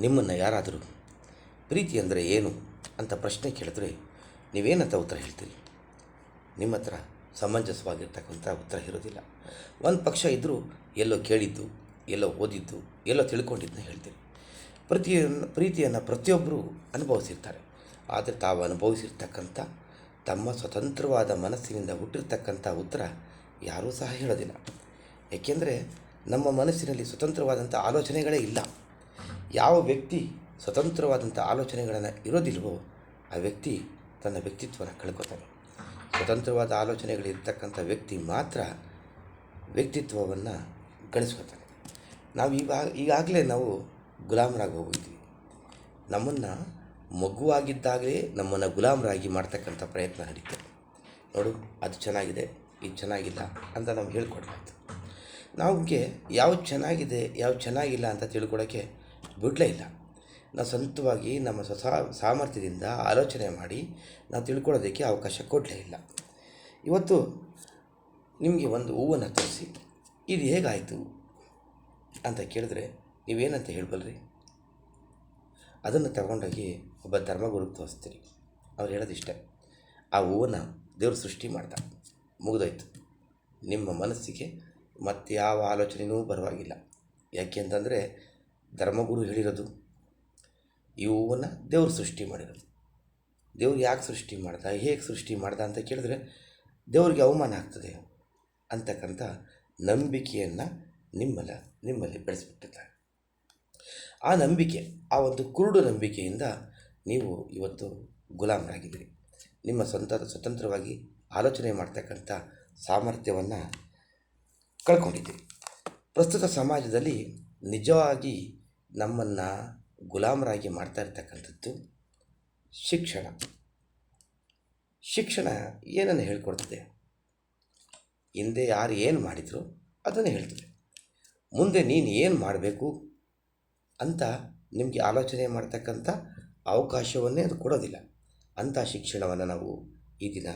ನಿಮ್ಮನ್ನು ಯಾರಾದರೂ ಪ್ರೀತಿ ಅಂದರೆ ಏನು ಅಂತ ಪ್ರಶ್ನೆ ಕೇಳಿದ್ರೆ ನೀವೇನಂತ ಉತ್ತರ ಹೇಳ್ತೀರಿ? ನಿಮ್ಮ ಹತ್ರ ಸಮಂಜಸವಾಗಿರ್ತಕ್ಕಂಥ ಉತ್ತರ ಇರೋದಿಲ್ಲ. ಒಂದು ಪಕ್ಷ ಇದ್ದರೂ ಎಲ್ಲೋ ಕೇಳಿದ್ದು, ಎಲ್ಲೋ ಓದಿದ್ದು, ಎಲ್ಲೋ ತಿಳ್ಕೊಂಡಿದ್ದನ್ನ ಹೇಳ್ತೀರಿ. ಪ್ರತಿಯನ್ನು ಪ್ರೀತಿಯನ್ನು ಪ್ರತಿಯೊಬ್ಬರೂ ಅನುಭವಿಸಿರ್ತಾರೆ. ಆದರೆ ತಾವು ಅನುಭವಿಸಿರ್ತಕ್ಕಂಥ, ತಮ್ಮ ಸ್ವತಂತ್ರವಾದ ಮನಸ್ಸಿನಿಂದ ಹುಟ್ಟಿರ್ತಕ್ಕಂಥ ಉತ್ತರ ಯಾರೂ ಸಹ ಹೇಳೋದಿಲ್ಲ. ಏಕೆಂದರೆ ನಮ್ಮ ಮನಸ್ಸಿನಲ್ಲಿ ಸ್ವತಂತ್ರವಾದಂಥ ಆಲೋಚನೆಗಳೇ ಇಲ್ಲ. ಯಾವ ವ್ಯಕ್ತಿ ಸ್ವತಂತ್ರವಾದಂಥ ಆಲೋಚನೆಗಳನ್ನು ಇರೋದಿಲ್ವೋ ಆ ವ್ಯಕ್ತಿ ತನ್ನ ವ್ಯಕ್ತಿತ್ವನ ಕಳ್ಕೊತಾನೆ. ಸ್ವತಂತ್ರವಾದ ಆಲೋಚನೆಗಳಿರ್ತಕ್ಕಂಥ ವ್ಯಕ್ತಿ ಮಾತ್ರ ವ್ಯಕ್ತಿತ್ವವನ್ನು ಗಳಿಸ್ಕೊತಾನೆ ನಾವು ಇವಾಗ ಈಗಾಗಲೇ ನಾವು ಗುಲಾಮರಾಗಿ ಹೋಗಿದ್ವಿ. ನಮ್ಮನ್ನು ಮಗುವಾಗಿದ್ದಾಗಲೇ ನಮ್ಮನ್ನು ಗುಲಾಮರಾಗಿ ಮಾಡ್ತಕ್ಕಂಥ ಪ್ರಯತ್ನ ನಡೀತದೆ ನೋಡು, ಅದು ಚೆನ್ನಾಗಿದೆ, ಇದು ಚೆನ್ನಾಗಿಲ್ಲ ಅಂತ ನಾವು ಹೇಳ್ಕೊಡ್ಬಾರ್ದು ನಮಗೆ ಯಾವ್ದು ಚೆನ್ನಾಗಿದೆ ಯಾವ್ದು ಚೆನ್ನಾಗಿಲ್ಲ ಅಂತ ತಿಳ್ಕೊಳ್ಳೋಕ್ಕೆ ಬಿಡಲೇ ಇಲ್ಲ. ನಾವು ಸ್ವಂತವಾಗಿ ನಮ್ಮ ಸ್ವಸ ಸಾಮರ್ಥ್ಯದಿಂದ ಆಲೋಚನೆ ಮಾಡಿ ನಾವು ತಿಳ್ಕೊಳ್ಳೋದಕ್ಕೆ ಅವಕಾಶ ಕೊಡಲೇ ಇಲ್ಲ. ಇವತ್ತು ನಿಮಗೆ ಒಂದು ಹೂವನ್ನು ತೋರಿಸಿ. ಇದು ಹೇಗಾಯಿತು ಅಂತ ಕೇಳಿದ್ರೆ ನೀವೇನಂತ ಹೇಳ್ಬಲ್ರಿ ಅದನ್ನು ತಗೊಂಡೋಗಿ ಒಬ್ಬ ಧರ್ಮಗುರು ತೋರಿಸ್ತೀರಿ. ಅವ್ರು ಹೇಳೋದಿಷ್ಟೇ. ಆ ಹೂವನ್ನು ದೇವರು ಸೃಷ್ಟಿ ಮಾಡ್ದ. ಮುಗಿದೋಯ್ತು. ನಿಮ್ಮ ಮನಸ್ಸಿಗೆ ಮತ್ತೆ ಯಾವ ಆಲೋಚನೆಯೂ ಬರುವಾಗಿಲ್ಲ ಯಾಕೆ ಅಂತಂದರೆ ಧರ್ಮಗುರು ಹೇಳಿರೋದು ಇವನ್ನು ದೇವ್ರು ಸೃಷ್ಟಿ ಮಾಡಿರೋದು. ದೇವ್ರು ಯಾಕೆ ಸೃಷ್ಟಿ ಮಾಡ್ದ, ಹೇಗೆ ಸೃಷ್ಟಿ ಮಾಡ್ದ ಅಂತ ಕೇಳಿದ್ರೆ, ದೇವ್ರಿಗೆ ಅವಮಾನ ಆಗ್ತದೆ ಅಂತಕ್ಕಂಥ ನಂಬಿಕೆಯನ್ನು ನಿಮ್ಮಲ್ಲ ನಿಮ್ಮಲ್ಲಿ ಬೆಳೆಸ್ಬಿಟ್ಟಿದ್ದಾರೆ. ಆ ನಂಬಿಕೆ, ಆ ಒಂದು ಕುರುಡು ನಂಬಿಕೆಯಿಂದ ನೀವು ಇವತ್ತು ಗುಲಾಮರಾಗಿದ್ದೀರಿ. ನಿಮ್ಮ ಸ್ವಂತ, ಸ್ವತಂತ್ರವಾಗಿ ಆಲೋಚನೆ ಮಾಡ್ತಕ್ಕಂಥ ಸಾಮರ್ಥ್ಯವನ್ನು ಕಳ್ಕೊಂಡಿದ್ದೀರಿ. ಪ್ರಸ್ತುತ ಸಮಾಜದಲ್ಲಿ ನಿಜವಾಗಿ ನಮ್ಮನ್ನು ಗುಲಾಮರಾಗಿ ಮಾಡ್ತಾ ಇರ್ತಕ್ಕಂಥದ್ದು ಶಿಕ್ಷಣ. ಶಿಕ್ಷಣ ಏನನ್ನು ಹೇಳ್ಕೊಡ್ತದೆ? ಹಿಂದೆ ಯಾರು ಏನು ಮಾಡಿದ್ರು ಅದನ್ನು ಹೇಳ್ತದೆ. ಮುಂದೆ ನೀನು ಏನು ಮಾಡಬೇಕು ಅಂತ ನಿಮಗೆ ಆಲೋಚನೆ ಮಾಡ್ತಕ್ಕಂಥ ಅವಕಾಶವನ್ನೇ ಅದು ಕೊಡೋದಿಲ್ಲ. ಅಂಥ ಶಿಕ್ಷಣವನ್ನು ನಾವು ಈ ದಿನ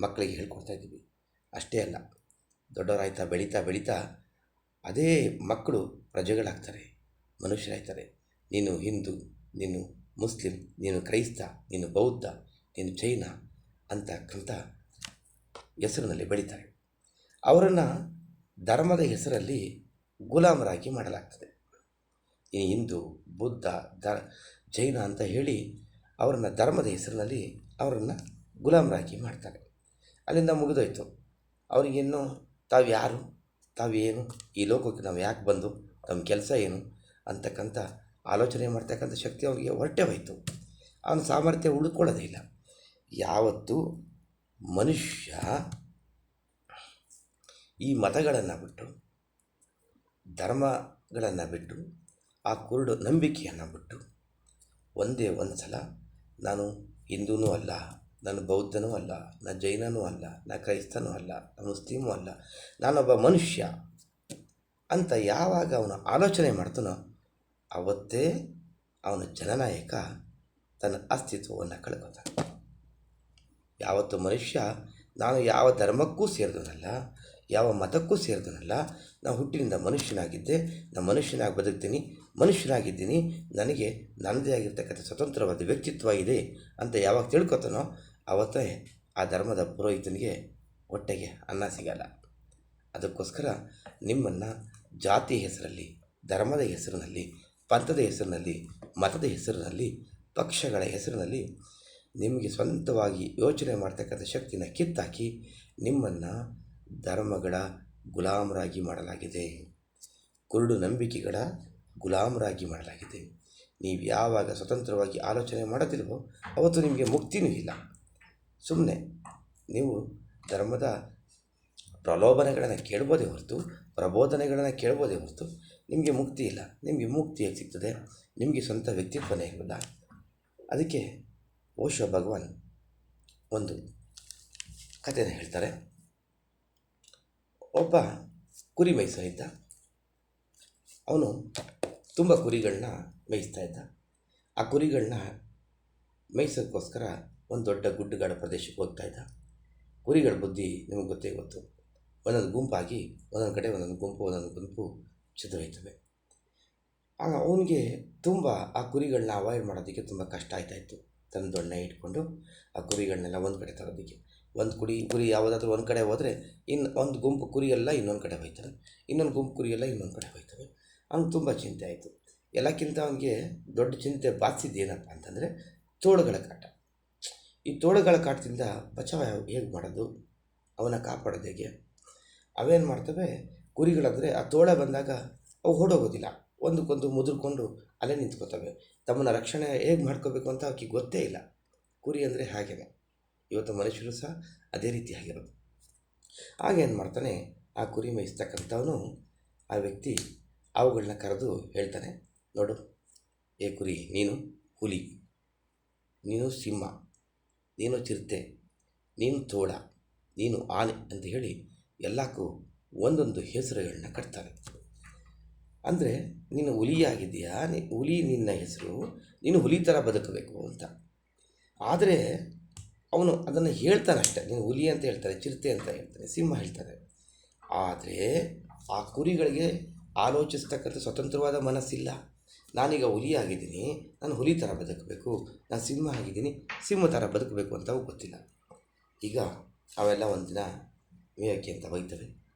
ಮಕ್ಕಳಿಗೆ ಹೇಳ್ಕೊಡ್ತಾ ಇದ್ದೀವಿ. ಅಷ್ಟೇ ಅಲ್ಲ, ದೊಡ್ಡವರಾಯ್ತಾ ಬೆಳೀತಾ ಬೆಳೀತಾ ಅದೇ ಮಕ್ಕಳು ಪ್ರಜೆಗಳಾಗ್ತಾರೆ. ಮನುಷ್ಯರಾಗ್ತಾರೆ. ನೀನು ಹಿಂದೂ, ನೀನು ಮುಸ್ಲಿಂ, ನೀನು ಕ್ರೈಸ್ತ, ನೀನು ಬೌದ್ಧ, ನೀನು ಜೈನ ಅಂತಕ್ಕಂಥ ಹೆಸರಿನಲ್ಲಿ ಬೆಳೀತಾರೆ. ಅವರನ್ನು ಧರ್ಮದ ಹೆಸರಲ್ಲಿ ಗುಲಾಮರಾಗಿ ಮಾಡಲಾಗ್ತದೆ. ಈ ಹಿಂದೂ, ಬುದ್ಧ, ದ, ಜೈನ ಅಂತ ಹೇಳಿ ಅವರನ್ನು ಧರ್ಮದ ಹೆಸರಿನಲ್ಲಿ ಅವರನ್ನು ಗುಲಾಮರಾಗಿ ಮಾಡ್ತಾರೆ. ಅಲ್ಲಿಂದ ಮುಗಿದೋಯ್ತು. ಅವರಿಗಿನ್ನು ತಾವು ಯಾರು ತಾವೇನು ಈ ಲೋಕಕ್ಕೆ ನಾವು ಯಾಕೆ ಬಂದು, ನಮ್ಮ ಕೆಲಸ ಏನು ಅಂತಕ್ಕಂಥ ಆಲೋಚನೆ ಮಾಡ್ತಕ್ಕಂಥ ಶಕ್ತಿ ಅವನಿಗೆ ಹೊರಟೆ ಹೋಯಿತು. ಅವನ ಸಾಮರ್ಥ್ಯ ಉಳ್ಕೊಳ್ಳೋದೇ ಇಲ್ಲ. ಯಾವತ್ತು ಮನುಷ್ಯ ಈ ಮತಗಳನ್ನು ಬಿಟ್ಟು, ಧರ್ಮಗಳನ್ನು ಬಿಟ್ಟು, ಆ ಕುರುಡು ನಂಬಿಕೆಯನ್ನು ಬಿಟ್ಟು ಒಂದೇ ಒಂದು ಸಲ ನಾನು ಹಿಂದೂನೂ ಅಲ್ಲ, ನಾನು ಬೌದ್ಧನೂ ಅಲ್ಲ ನಾನು ಜೈನನೂ ಅಲ್ಲ ನಾನು ಕ್ರೈಸ್ತನೂ ಅಲ್ಲ ನಾನು ಮುಸ್ಲಿಮೂ ಅಲ್ಲ, ನಾನೊಬ್ಬ ಮನುಷ್ಯ ಅಂತ ಯಾವಾಗ ಅವನು ಆಲೋಚನೆ ಮಾಡ್ತಾನೋ ಅವತ್ತೇ ಅವನ ಜನನಾಯಕ ತನ್ನ ಅಸ್ತಿತ್ವವನ್ನು ಕಳ್ಕೊತಾನೆ ಯಾವತ್ತು ಮನುಷ್ಯ, ನಾನು ಯಾವ ಧರ್ಮಕ್ಕೂ ಸೇರಿದನಲ್ಲ, ಯಾವ ಮತಕ್ಕೂ ಸೇರಿದವನಲ್ಲ ನಾನು ಹುಟ್ಟಿನಿಂದ ಮನುಷ್ಯನಾಗಿದ್ದೆ, ನಾನು ಮನುಷ್ಯನಾಗಿ ಬದುಕ್ತೀನಿ, ಮನುಷ್ಯನಾಗಿದ್ದೀನಿ, ನನಗೆ ನನ್ನದೇ ಆಗಿರ್ತಕ್ಕಂಥ ಸ್ವತಂತ್ರವಾದ ವ್ಯಕ್ತಿತ್ವ ಇದೆ ಅಂತ ಯಾವಾಗ ತಿಳ್ಕೊತಾನೋ ಅವತ್ತೇ ಆ ಧರ್ಮದ ಪುರೋಹಿತನಿಗೆ ಹೊಟ್ಟೆಗೆ ಅನ್ನ ಸಿಗಲ್ಲ. ಅದಕ್ಕೋಸ್ಕರ ನಿಮ್ಮನ್ನು ಜಾತಿ ಹೆಸರಲ್ಲಿ, ಧರ್ಮದ ಹೆಸರಿನಲ್ಲಿ ಪಂಥದ ಹೆಸರಿನಲ್ಲಿ, ಮತದ ಹೆಸರಿನಲ್ಲಿ, ಪಕ್ಷಗಳ ಹೆಸರಿನಲ್ಲಿ ನಿಮಗೆ ಸ್ವಂತವಾಗಿ ಯೋಚನೆ ಮಾಡ್ತಕ್ಕಂಥ ಶಕ್ತಿನ ಕಿತ್ತಾಕಿ ನಿಮ್ಮನ್ನು ಧರ್ಮಗಳ ಗುಲಾಮರಾಗಿ ಮಾಡಲಾಗಿದೆ. ಕುರುಡು ನಂಬಿಕೆಗಳ ಗುಲಾಮರಾಗಿ ಮಾಡಲಾಗಿದೆ. ನೀವು ಯಾವಾಗ ಸ್ವತಂತ್ರವಾಗಿ ಆಲೋಚನೆ ಮಾಡುತ್ತಿಲ್ವೋ ಅವತ್ತು ನಿಮಗೆ ಮುಕ್ತಿನೂ ಇಲ್ಲ. ಸುಮ್ಮನೆ ನೀವು ಧರ್ಮದ ಪ್ರಲೋಭನೆಗಳನ್ನು ಕೇಳ್ಬೋದೇ ಹೊರತು ಪ್ರಬೋಧನೆಗಳನ್ನು ಕೇಳ್ಬೋದೇ ಹೊರತು ನಿಮಗೆ ಮುಕ್ತಿ ಇಲ್ಲ. ನಿಮಗೆ ಮುಕ್ತಿ ಹೇಗೆ ಸಿಗ್ತದೆ. ನಿಮಗೆ ಸ್ವಂತ ವ್ಯಕ್ತಿತ್ವನೇ ಇಲ್ಲ ಅದಕ್ಕೆ ಓಶ ಭಗವಾನ್ ಒಂದು ಕಥೆನ ಹೇಳ್ತಾರೆ. ಒಬ್ಬ ಕುರಿ ಮೇಯಿಸ್ತಾ ಇದ್ದ. ಅವನು ತುಂಬ ಕುರಿಗಳನ್ನ ಮೇಯಿಸ್ತಾ ಇದ್ದ. ಆ ಕುರಿಗಳನ್ನ ಮೇಯಿಸೋಕ್ಕೋಸ್ಕರ ಒಂದು ದೊಡ್ಡ ಗುಡ್ಡಗಾಡ ಪ್ರದೇಶಕ್ಕೆ ಹೋಗ್ತಾ ಇದ್ದ. ಕುರಿಗಳ ಬುದ್ಧಿ ನಿಮಗೆ ಗೊತ್ತೇ ಗೊತ್ತು. ಒಂದೊಂದು ಗುಂಪಾಗಿ, ಒಂದೊಂದು ಕಡೆ ಒಂದೊಂದು ಗುಂಪು ಒಂದೊಂದು ಗುಂಪು ಚದುರಾಯ್ತವೆ ಆಗ ಅವನಿಗೆ ತುಂಬ ಆ ಕುರಿಗಳನ್ನ ಅವಾಯ್ಡ್ ಮಾಡೋದಕ್ಕೆ ತುಂಬ ಕಷ್ಟ ಆಯ್ತಾಯಿತ್ತು ತನ್ನ ದೊಣ್ಣೆ ಇಟ್ಕೊಂಡು ಆ ಕುರಿಗಳನ್ನೆಲ್ಲ ಒಂದು ಕಡೆ ತರೋದಕ್ಕೆ. ಒಂದು ಕುರಿ ಕುರಿ ಯಾವುದಾದ್ರೂ ಒಂದು ಕಡೆ ಹೋದರೆ ಇನ್ನು ಒಂದು ಗುಂಪು ಕುರಿ ಎಲ್ಲ ಇನ್ನೊಂದು ಕಡೆ ಹೋಯ್ತವೆ. ಇನ್ನೊಂದು ಗುಂಪು ಕುರಿ ಎಲ್ಲ ಇನ್ನೊಂದು ಕಡೆ ಹೋಯ್ತವೆ. ಅವ್ನಿಗೆ ತುಂಬ ಚಿಂತೆ ಆಯಿತು. ಎಲ್ಲಕ್ಕಿಂತ ಅವನಿಗೆ ದೊಡ್ಡ ಚಿಂತೆ ಬಾಧಿಸಿದ್ದು ಏನಪ್ಪ ಅಂತಂದರೆ ತೋಳುಗಳ ಕಾಟ. ಈ ತೋಳುಗಳ ಕಾಟದಿಂದ ಬಚಾವ ಹೇಗೆ ಮಾಡೋದು? ಅವನ್ನ ಕಾಪಾಡೋದು ಹೇಗೆ? ಅವೇನು ಮಾಡ್ತವೆ? ಕುರಿಗಳಂದರೆ ಆ ತೋಳ ಬಂದಾಗ ಅವು ಓಡೋಗೋದಿಲ್ಲ ಒಂದಕ್ಕೊಂದು ಮುದುರ್ಕೊಂಡು ಅಲ್ಲೇ ನಿಂತ್ಕೋತವೆ. ತಮ್ಮನ್ನ ರಕ್ಷಣೆ ಹೇಗೆ ಮಾಡ್ಕೋಬೇಕು ಅಂತ ಅವಕ್ಕೆ ಗೊತ್ತೇ ಇಲ್ಲ. ಕುರಿ ಅಂದರೆ ಹಾಗೇನೆ. ಇವತ್ತು ಮನುಷ್ಯರು ಸಹ ಅದೇ ರೀತಿ ಆಗಿರೋದು. ಆಗೇನು ಮಾಡ್ತಾನೆ? ಆ ಕುರಿ ಮೇಯಿಸ್ತಕ್ಕಂಥವನು ಆ ವ್ಯಕ್ತಿ ಅವುಗಳನ್ನ ಕರೆದು ಹೇಳ್ತಾನೆ, ನೋಡು, ಏ ಕುರಿ, ನೀನು ಹುಲಿ, ನೀನು ಸಿಂಹ, ನೀನು ಚಿರತೆ, ನೀನು ತೋಳ, ನೀನು ಆನೆ ಅಂತ ಹೇಳಿ ಎಲ್ಲಕ್ಕೂ ಒಂದೊಂದು ಹೆಸರುಗಳನ್ನ ಕಟ್ತಾರೆ. ಅಂದರೆ ನೀನು ಹುಲಿಯಾಗಿದೆಯಾ ನೀ, ಹುಲಿ ನಿನ್ನ ಹೆಸರು? ನೀನು ಹುಲಿ ಥರ ಬದುಕಬೇಕು ಅಂತ. ಆದರೆ, ಅವನು ಅದನ್ನು ಹೇಳ್ತಾನಷ್ಟೆ ನೀನು ಹುಲಿ ಅಂತ ಹೇಳ್ತಾರೆ, ಚಿರತೆ ಅಂತ ಹೇಳ್ತಾನೆ ಸಿಂಹ ಹೇಳ್ತಾರೆ. ಆದರೆ, ಆ ಕುರಿಗಳಿಗೆ ಆಲೋಚಿಸ್ತಕ್ಕಂಥ ಸ್ವತಂತ್ರವಾದ ಮನಸ್ಸಿಲ್ಲ. ನಾನೀಗ ಹುಲಿ ಆಗಿದ್ದೀನಿ ನಾನು ಹುಲಿ ಥರ ಬದುಕಬೇಕು, ನಾನು ಸಿಂಹ ಆಗಿದ್ದೀನಿ, ಸಿಂಹ ಥರ ಬದುಕಬೇಕು ಅಂತ ಗೊತ್ತಿಲ್ಲ. ಈಗ, ಅವೆಲ್ಲ ಒಂದಿನ ಮೇಯಕ್ಕೆ ಅಂತ ಬೈತವೆ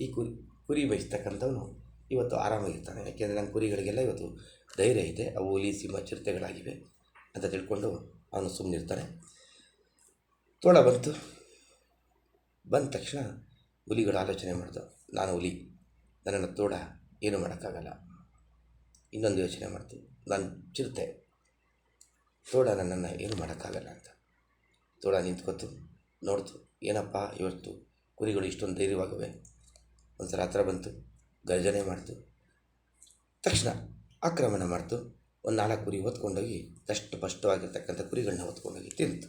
ಈ ಕುರಿ ಕುರಿ ಬಯಸ್ತಕ್ಕಂಥವನು ಇವತ್ತು ಆರಾಮಾಗಿರ್ತಾನೆ. ಯಾಕೆಂದರೆ ನನ್ನ ಕುರಿಗಳಿಗೆಲ್ಲ ಇವತ್ತು ಧೈರ್ಯ ಇದೆ. ಅವು ಹುಲಿ, ಸಿಂಹ, ಚಿರತೆಗಳಾಗಿವೆ ಅಂತ ತಿಳ್ಕೊಂಡು ಅವನು ಸುಮ್ಮನಿರ್ತಾನೆ ತೋಳ ಬಂತು. ಬಂದ ತಕ್ಷಣ ಹುಲಿಗಳು ಆಲೋಚನೆ ಮಾಡ್ದು. ನಾನು ಹುಲಿ, ನನ್ನನ್ನು ತೋಳ ಏನು ಮಾಡೋಕ್ಕಾಗಲ್ಲ. ಇನ್ನೊಂದು ಯೋಚನೆ ಮಾಡ್ತು. ನಾನು ಚಿರತೆ ತೋಳ ನನ್ನನ್ನು ಏನು ಮಾಡೋಕ್ಕಾಗಲ್ಲ ಅಂತ. ತೋಳ ನಿಂತ್ಕೊತು, ನೋಡ್ತು, ಏನಪ್ಪ ಇವತ್ತು ಕುರಿಗಳು ಇಷ್ಟೊಂದು ಧೈರ್ಯವಾಗವೆ. ಒಂದು ಹತ್ರ ಬಂತು, ಗರ್ಜನೆ ಮಾಡ್ತು. ತಕ್ಷಣ ಆಕ್ರಮಣ ಮಾಡ್ತು. ಒಂದು ನಾಲ್ಕು ಕುರಿ ಹೊತ್ಕೊಂಡೋಗಿ ಅಷ್ಟು ಸ್ಪಷ್ಟವಾಗಿರ್ತಕ್ಕಂಥ ಕುರಿಗಳನ್ನ ಹೊತ್ಕೊಂಡೋಗಿ ತಿಂತು.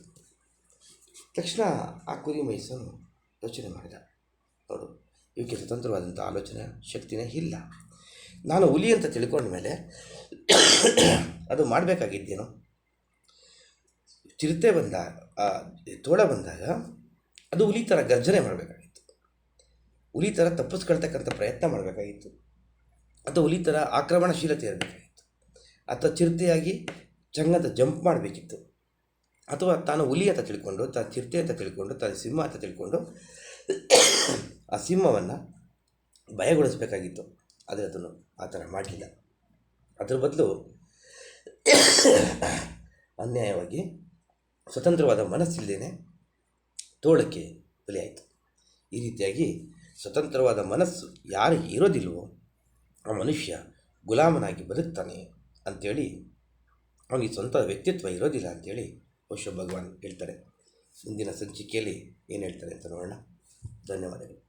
ತಕ್ಷಣ ಆ ಕುರಿ ಮೈಸೂರು ಯೋಚನೆ ಮಾಡಿದ. ನೋಡು ಇವಕ್ಕೆ ಸ್ವತಂತ್ರವಾದಂಥ ಆಲೋಚನೆ, ಶಕ್ತಿನೇ ಇಲ್ಲ. ನಾನು ಹುಲಿ ಅಂತ ತಿಳ್ಕೊಂಡ ಮೇಲೆ ಅದು ಮಾಡಬೇಕಾಗಿದ್ದೇನೋ ಚಿರತೆ ಬಂದಾಗ ತೋಳ ಬಂದಾಗ ಅದು ಹುಲಿ ಥರ ಗರ್ಜನೆ ಮಾಡಬೇಕಾಗಿತ್ತು. ಹುಲಿ ಥರ ತಪ್ಪಿಸ್ಕೊಳ್ತಕ್ಕಂಥ ಪ್ರಯತ್ನ ಮಾಡಬೇಕಾಗಿತ್ತು. ಅಥವಾ ಹುಲಿ ಥರ ಆಕ್ರಮಣಶೀಲತೆ ಇರಬೇಕಾಗಿತ್ತು. ಅಥವಾ ಚಿರತೆಯಾಗಿ ಚಂಗದ ಜಂಪ್ ಮಾಡಬೇಕಿತ್ತು. ಅಥವಾ ತಾನು ಹುಲಿ ಅಂತ ತಿಳ್ಕೊಂಡು, ತಾನು ಚಿರತೆ ಅಂತ ತಿಳ್ಕೊಂಡು, ತಾನು ಸಿಂಹ ಅಂತ ತಿಳ್ಕೊಂಡು ಆ ಸಿಂಹವನ್ನು ಭಯಗೊಳಿಸಬೇಕಾಗಿತ್ತು. ಆದರೆ ಅದನ್ನು ಆ ಥರ ಮಾಡಲಿಲ್ಲ. ಅದ್ರ ಬದಲು ಅನ್ಯಾಯವಾಗಿ ಸ್ವತಂತ್ರವಾದ ಮನಸ್ಸಿಲ್ಲದೇ ತೋಳಕ್ಕೆ ಬಲಿಯಾಯಿತು. ಈ ರೀತಿಯಾಗಿ ಸ್ವತಂತ್ರವಾದ ಮನಸ್ಸು ಯಾರು ಇರೋದಿಲ್ವೋ ಆ ಮನುಷ್ಯ ಗುಲಾಮನಾಗಿ ಬದುಕ್ತಾನೆ ಅಂಥೇಳಿ ಅವನಿಗೆ ಸ್ವಂತ ವ್ಯಕ್ತಿತ್ವ ಇರೋದಿಲ್ಲ ಅಂಥೇಳಿ ಬಹುಶಃ ಭಗವಾನ್ ಹೇಳ್ತಾರೆ. ಮುಂದಿನ ಸಂಚಿಕೆಯಲ್ಲಿ ಏನು ಹೇಳ್ತಾರೆ ಅಂತ ನೋಡೋಣ. ಧನ್ಯವಾದಗಳು.